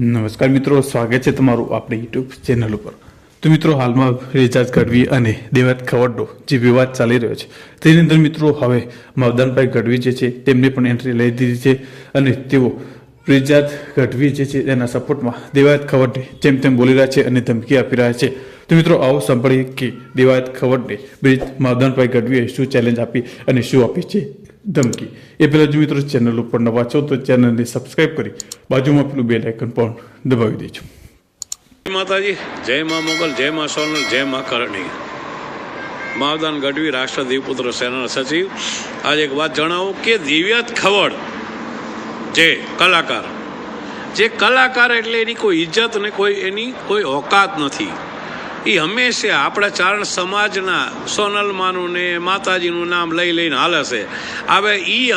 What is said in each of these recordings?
નમસ્કાર મિત્રો, સ્વાગત છે તમારું આપણી યુટ્યુબ ચેનલ ઉપર. તો મિત્રો, હાલમાં રિચાર્જ ગઢવી અને દેવાત ખવડો જે વિવાદ ચાલી રહ્યો છે, તેની અંદર મિત્રો હવે મવદાનભાઈ ગઢવી જે છે, તેમને પણ એન્ટ્રી લઈ દીધી છે અને તેઓ રિચાર્જ ગઢવી જે છે તેના સપોર્ટમાં દેવાયત ખવડને જેમ તેમ બોલી રહ્યા છે અને ધમકી આપી રહ્યા છે. તો મિત્રો, આવો સાંભળીએ કે દેવાયત ખવડને બ્રિજ મવદાનભાઈ ગઢવીએ શું ચેલેન્જ આપી અને શું આપી છે? ધમકી. એ પહેલાં જો મિત્રો ચેનલ ઉપર નવા છો તો ચેનલને સબસ્ક્રાઈબ કરી બાજુમાં પેલું બેલ આઇકન પણ દબાવી દેજો. જય માતાજી, જય મા મોગલ, જય મા સોનલ, જય મા કરણી. માવદાન ગઢવી રાષ્ટ્ર દીવપુત્ર સેના સચિવ. આજે એક વાત જણાવું કે દિવ્યાત ખવડ જે કલાકાર જે કલાકાર એટલે એની કોઈ ઇજ્જત ને કોઈ એની કોઈ ઓકાત નથી. એ હંમેશા આપણા ચારણ સમાજના સોનલમાનું ને માતાજીનું નામ લઈ લઈને હાલે છે. હવે એ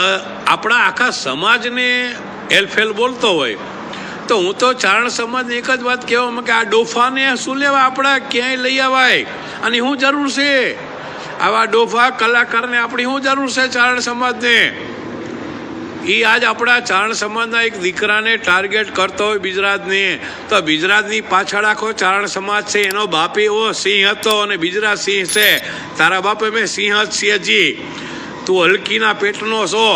આપણા આખા સમાજને હેલફેલ બોલતો હોય. તો હું તો ચારણ સમાજને એક જ વાત કહેવામાં કે આ ડોફાને શું લેવા આપણા ક્યાંય લઈ આવાય? અને શું જરૂર છે? આવા ડોફા કલાકારને આપણી શું જરૂર છે ચારણ સમાજને? એ આજ આપણા ચારણ સમાજના એક દીકરાને ટાર્ગેટ કરતો હોય ગુજરાતને તો બિજરાજની પાછળ આખો ચારણ સમાજ છે, એનો બાપ એવો સિંહ હતો અને બિજરાજ સિંહ છે. તારા બાપે મેં સિંહ જ સિંહજી તું હલકીના પેટનો છો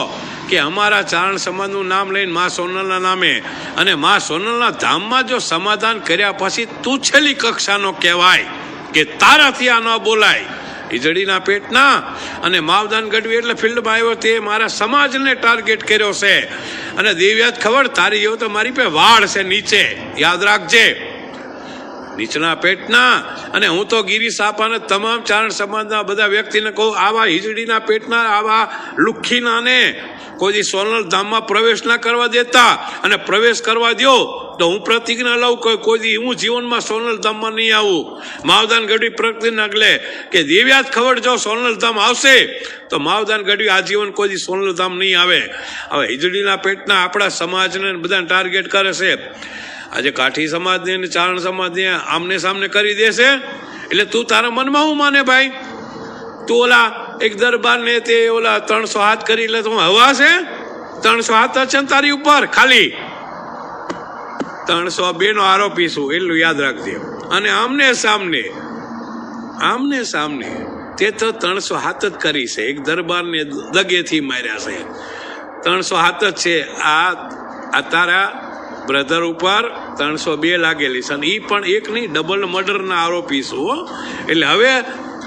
કે અમારા ચારણ સમાજનું નામ લઈને મા સોનલના નામે. અને મા સોનલના ધામમાં જો સમાધાન કર્યા પછી તું છેલ્લી કક્ષાનો કહેવાય કે તારાથી આ ન બોલાય. ઈજડીના પેટના અને માવદાન ગઢવી એટલે ફિલ્ડમાં આવ્યો તે મારા સમાજને ટાર્ગેટ કર્યો છે. અને દેવ્યાત ખબર, તારી જેવો તો મારી પે વાળ છે નીચે. યાદ રાખજે. નીચના પેટના અને હું તો ગિરીશ સાપાને તમામ ચારણ સમાજના બધા વ્યક્તિને કહું, આવા હિજડીના પેટના, આવા લુખ્ખીનાને કોઈ દી સોનલ ધામમાં પ્રવેશ ના કરવા દેતા અને પ્રવેશ કરવા દ્યો. તો હું પ્રતિજ્ઞા લઉં કે કોઈ હું જીવનમાં સોનલ ધામમાં નહીં આવું. માવદાન ગઢવી પ્રતિજ્ઞા લે કે દેવ્યાત ખબર જો સોનલ ધામ આવશે, તો માવદાન ગઢવી આજીવન કોઈ દી સોનલ ધામ નહીં આવે. હવે હિજડીના પેટના આપણા સમાજને બધાને ટાર્ગેટ કરે છે. આજે કાઠી સમાજને અને ચારણ સમાજને આમને સામને કરી દેશે એટલે તું તારા મનમાં હું માને ભાઈ? તું ઓલા એક દરબાર ને તે ઓલા ત્રણસો હાથ કરી લે તો હવા છે? ત્રણસો હાથ છે તારી ઉપર, ખાલી. ત્રણસો બે નો આરોપી છું, એટલું યાદ રાખજે. અને આમને સામને આમને સામને તે તો ત્રણસો હાથ જ કરી છે. એક દરબારને દગેથી માર્યા છે. ત્રણસો હાથ જ છે. આ આ તારા બ્રધર ઉપર ત્રણસો બે લાગેલી છે. અને એ પણ એક નહીં, ડબલ મર્ડરના આરોપી છું. એટલે હવે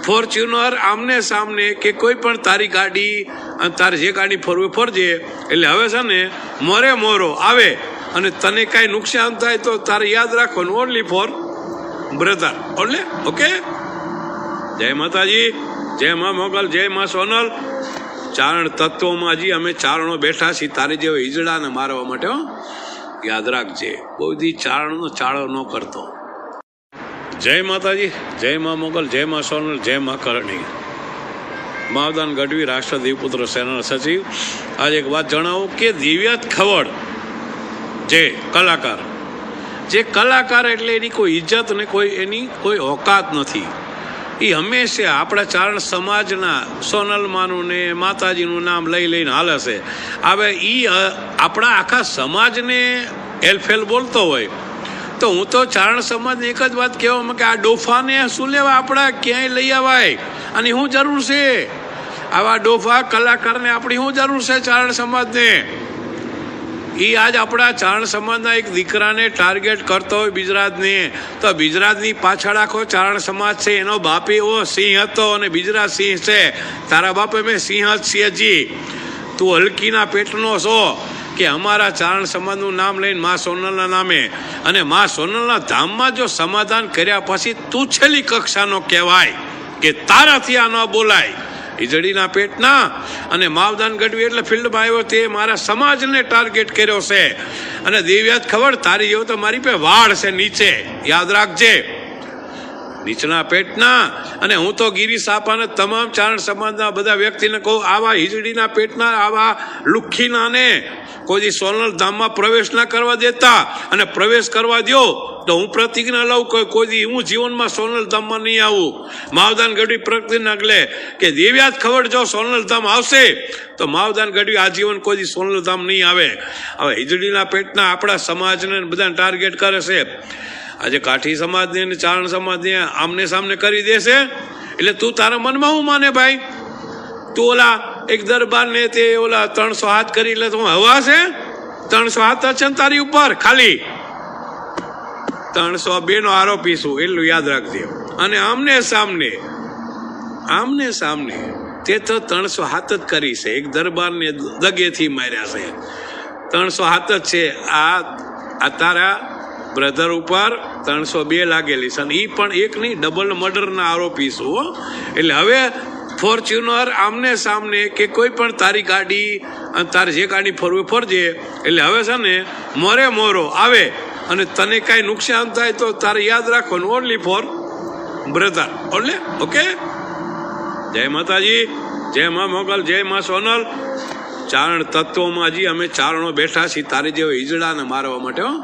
ફોર્ચ્યુનર આમને સામને કે કોઈ પણ તારી ગાડી અને તારે જે ગાડી ફરવી ફરજે. એટલે હવે છે ને, મોરે મોરો, આવે. અને તને કાંઈ નુકસાન થાય તો તારે યાદ રાખવાનું ઓનલી ફોર બ્રધર ઓલે ઓકે? જય માતાજી, જય મા મોગલ, જય મા સોનલ. ચારણ તત્વોમાં હજી અમે ચારણો બેઠા છીએ, તારી જેવા ઈજડાને મારવા માટે, હો. યાદ રાખજે, બહુ દી ચારણનો ચાળો ન કરતો. જય માતાજી, જય મા મોગલ, જય મા સોનલ, જય મા કરણી. માવદાન ગઢવી રાષ્ટ્ર દીવપુત્ર સેનાના સચિવ. આજે એક વાત જણાવો કે દિવ્યાત ખવડ જે કલાકાર. જે કલાકાર એટલે એની કોઈ ઇજ્જત ને કોઈ એની કોઈ ઓકાત નથી. એ હંમેશા આપણા ચારણ સમાજના સોનલમાનું ને માતાજીનું નામ લઈ લઈને હાલે છે. હવે એ આપણા આખા સમાજને હેલફેલ બોલતો હોય. તો હું તો ચારણ સમાજને એક જ વાત કહેવામાં કે આ ડોફાને શું લેવા આપણા ક્યાંય લઈ આવાય? અને શું જરૂર છે. આવા ડોફા કલાકારને આપણી શું જરૂર છે ચારણ સમાજને? એ આજ આપણા ચારણ સમાજના એક દીકરાને ટાર્ગેટ કરતો હોય ગુજરાતને તો બિજરાજની પાછળ આખો ચારણ સમાજ છે, એનો બાપ એવો સિંહ હતો અને બિજરાજ સિંહ છે. તારા બાપે મેં સિંહ જ સિંહજી તું હલકીના પેટનો છો કે અમારા ચારણ સમાજનું નામ લઈને મા સોનલના નામે. અને મા સોનલના ધામમાં જો સમાધાન કર્યા પછી તું છેલ્લી કક્ષાનો કહેવાય કે તારાથી આ ન બોલાય. ઈજડીના પેટના અને માવદાન ગઢવી એટલે ફિલ્ડમાં આવ્યો તે મારા સમાજને ટાર્ગેટ કર્યો છે. અને દિવ્યાત ખબર, તારી જેવો તો મારી પે વાળ છે નીચે. યાદ રાખજે. નીચના પેટના અને હું તો ગીરી સાપાને તમામ ચારણ સમાજના બધા વ્યક્તિને કહું, આવા હિજડીના પેટના, આવા લુખ્ખીનાને કોઈ દી સોનલ ધામમાં પ્રવેશ ના કરવા દેતા અને પ્રવેશ કરવા દ્યો, તો હું પ્રતિજ્ઞા લઉં કે કોઈ દી હું જીવનમાં સોનલ ધામમાં નહીં આવું. માવદાન ગઢવી પ્રતિજ્ઞા લે કે દેવ્યાજ ખબર જો સોનલ ધામ આવશે, તો માવદાન ગઢવી આજીવન કોઈ દી સોનલ ધામ નહીં આવે. હવે હિજડીના પેટના આપણા સમાજને બધાને ટાર્ગેટ કરે છે. આજે કાઠી સમાજને અને ચારણ સમાજને આમને સામને કરી દેશે? એટલે તું તારા મનમાં હું માને ભાઈ? તું ઓલા એક દરબાર ને તે ઓલા ત્રણસો હાથ કરી, એટલે તું હવા છે? ત્રણસો હાથ છે ને તારી ઉપર, ખાલી. ત્રણસો બે નો આરોપી છું, એટલું યાદ રાખજે. અને આમને સામને આમને સામને તે તો ત્રણસો હાથ જ કરી છે, એક દરબારને દગેથી માર્યા છે. ત્રણસો હાથ જ છે. આ આ તારા બ્રધર ઉપર ત્રણસો બે લાગેલી છે. અને એ પણ એક નહીં ડબલ મર્ડરના આરોપી છું હો. એટલે હવે ફોર્ચ્યુનર આમને સામને કે કોઈ પણ તારી ગાડી અને તારે જે ગાડી ફરવી ફરજે. એટલે હવે છે ને, મોરે મોરો આવે અને તને કાંઈ નુકસાન થાય તો તારે યાદ રાખવાનું ઓનલી ફોર બ્રધર ઓલે ઓકે? જય માતાજી, જય મા મોગલ, જય મા સોનલ. ચારણ તત્વોમાં જી અમે ચારણો બેઠા છીએ તારી જેવો ઈજડાને મારવા માટે, હો.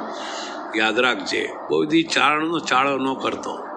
યાદ રાખજે. કોઈ દી ચારણનો ચાળો ન કરતો.